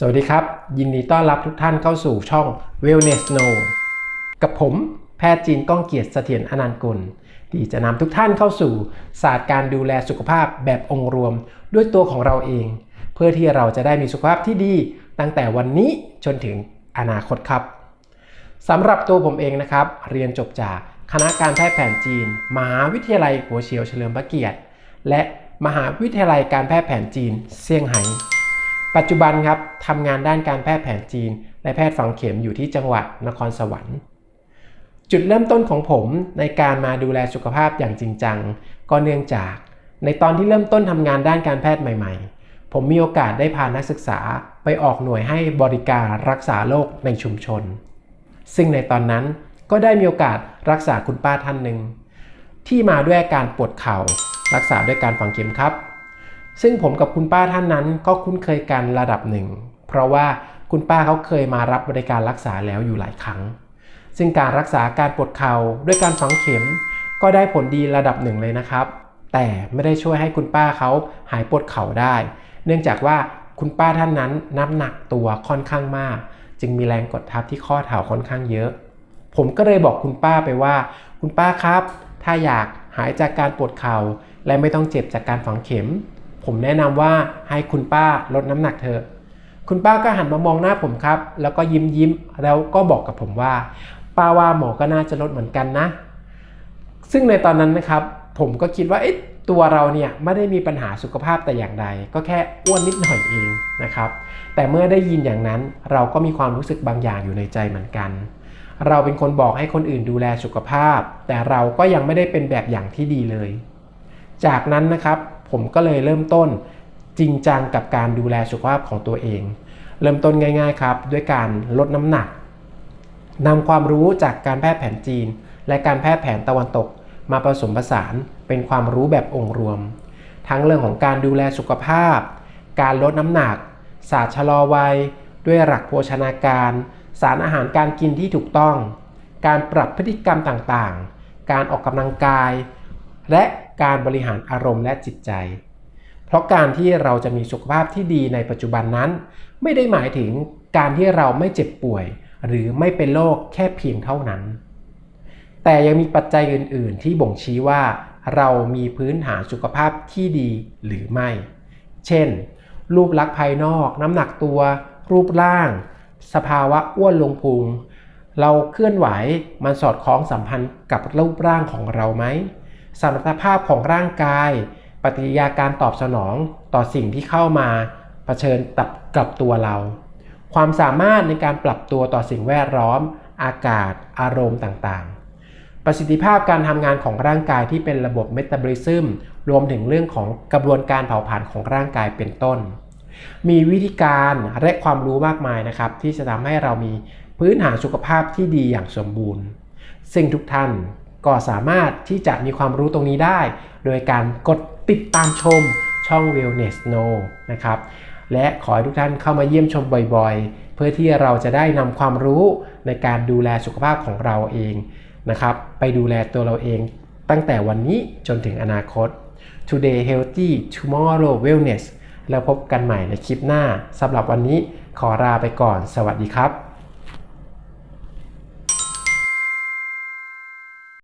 สวัสดีครับ ยินดีต้อนรับทุกท่านเข้าสู่ช่อง Wellness Know กับผมแพทย์จีนก้องเกียรติเสถียรอนันต์กุลที่จะนำทุกท่านเข้าสู่ศาสตร์การดูแลสุขภาพแบบองค์รวม ด้วยตัวของเราเอง เพื่อที่เราจะได้มีสุขภาพที่ดี ตั้งแต่วันนี้จนถึงอนาคตครับสำหรับตัวผมเองนะครับ เรียนจบจากคณะการแพทย์แผนจีน มหาวิทยาลัยหัวเฉียวเฉลิมพระเกียรติ และมหาวิทยาลัยการแพทย์แผนจีนเซี่ยงไฮ้ ปัจจุบันครับทำงานด้านการแพทย์แผนจีนและแพทย์ฝังเข็มอยู่ที่จังหวัดนครสวรรค์ จุดเริ่มต้นของผมในการมาดูแลสุขภาพอย่างจริงจัง ก็เนื่องจาก ในตอนที่เริ่มต้นทำงานด้านการแพทย์ใหม่ ๆ ผมมีโอกาสได้พานักศึกษาไปออกหน่วยให้บริการรักษาโรคในชุมชน ซึ่งในตอนนั้นก็ได้มีโอกาสรักษาคุณป้าท่านหนึ่งที่มาด้วยอาการปวดเข่า รักษาด้วยการฝังเข็มครับ ซึ่งผมกับคุณป้าท่านนั้นก็คุ้นเคยกันระดับหนึ่ง เพราะว่าคุณป้าเขาเคยมารับบริการรักษาแล้วอยู่หลายครั้ง ซึ่งการรักษาการปวดเข่าด้วยการฝังเข็ม ก็ได้ผลดีระดับหนึ่งเลยนะครับ แต่ไม่ได้ช่วยให้คุณป้าเขาหายปวดเข่าได้ เนื่องจากว่าคุณป้าท่านนั้นน้ำหนักตัวค่อนข้างมาก จึงมีแรงกดทับที่ข้อเท้าค่อนข้างเยอะ ผมก็เลยบอกคุณป้าไปว่า คุณป้าครับ ถ้าอยากหายจากการปวดเข่าและไม่ต้องเจ็บจากการฝังเข็ม ผมแนะนำว่าให้คุณป้าลดน้ำหนักเถอะคุณป้าก็หันมามองหน้าผมครับ แล้วก็ยิ้มยิ้มแล้วก็บอกกับผมว่า ป้าว่าหมอก็น่าจะลดเหมือนกันนะ ซึ่งในตอนนั้นนะครับ ผมก็คิดว่าเอ๊ะตัวเราเนี่ยไม่ได้มีปัญหาสุขภาพแต่อย่างใด ก็แค่อ้วนนิดหน่อยเองนะครับ แต่เมื่อได้ยินอย่างนั้นเราก็มีความรู้สึกบางอย่างอยู่ในใจเหมือนกัน เราเป็นคนบอกให้คนอื่นดูแลสุขภาพ แต่เราก็ยังไม่ได้เป็นแบบอย่างที่ดีเลย จากนั้นนะครับ ผมก็เลยเริ่มต้นจริงจังกับการดูแลสุขภาพของตัวเอง เริ่มต้นง่ายๆครับ ด้วยการลดน้ำหนักนำความรู้จากการแพทย์แผนจีน และการแพทย์แผนตะวันตก มาผสมผสานเป็นความรู้แบบองค์รวม ทั้งเรื่องของการดูแลสุขภาพ การลดน้ำหนัก ศาสตร์ชะลอวัย ด้วยหลักโภชนาการ สารอาหารการกินที่ถูกต้อง การปรับพฤติกรรมต่างๆ การออกกำลังกาย และการบริหารอารมณ์และจิตใจ เพราะการที่เราจะมีสุขภาพที่ดีในปัจจุบันนั้น ไม่ได้หมายถึงการที่เราไม่เจ็บป่วย หรือไม่เป็นโรคแค่เพียงเท่านั้น แต่ยังมีปัจจัยอื่น ๆ ที่บ่งชี้ว่า เรามีพื้นฐานสุขภาพที่ดีหรือไม่ เช่น รูปลักษณ์ภายนอก น้ำหนักตัว รูปร่าง สภาวะอ้วนลงพุงเราเคลื่อนไหวมันสอดคล้องสัมพันธ์กับรูปร่างของเราไหม สมรรถภาพของร่างกาย ปฏิกิริยาการตอบสนองต่อสิ่งที่เข้ามาเผชิญกับกับตัวเรา ความสามารถในการปรับตัวต่อสิ่งแวดล้อม อากาศ อารมณ์ต่างๆ ประสิทธิภาพการทำงานของร่างกายที่เป็นระบบเมตาบอลิซึมรวมถึงเรื่องของกระบวนการเผาผลาญของร่างกายเป็นต้น มีวิธีการและความรู้มากมายนะครับ ที่จะทำให้เรามีพื้นฐานสุขภาพที่ดีอย่างสมบูรณ์ซึ่งทุกท่าน ก็สามารถที่จะมีความรู้ตรงนี้ได้ โดยการกดติดตามชมช่อง Wellness Know นะครับและขอให้ทุกท่านเข้ามาเยี่ยมชมบ่อยๆ เพื่อที่เราจะได้นำความรู้ในการดูแลสุขภาพของเราเองนะครับไปดูแลตัวเราเอง ตั้งแต่วันนี้จนถึงอนาคต Today Healthy Tomorrow Wellness แล้วพบกันใหม่ในคลิปหน้าสำหรับวันนี้ขอลาไปก่อน สวัสดีครับ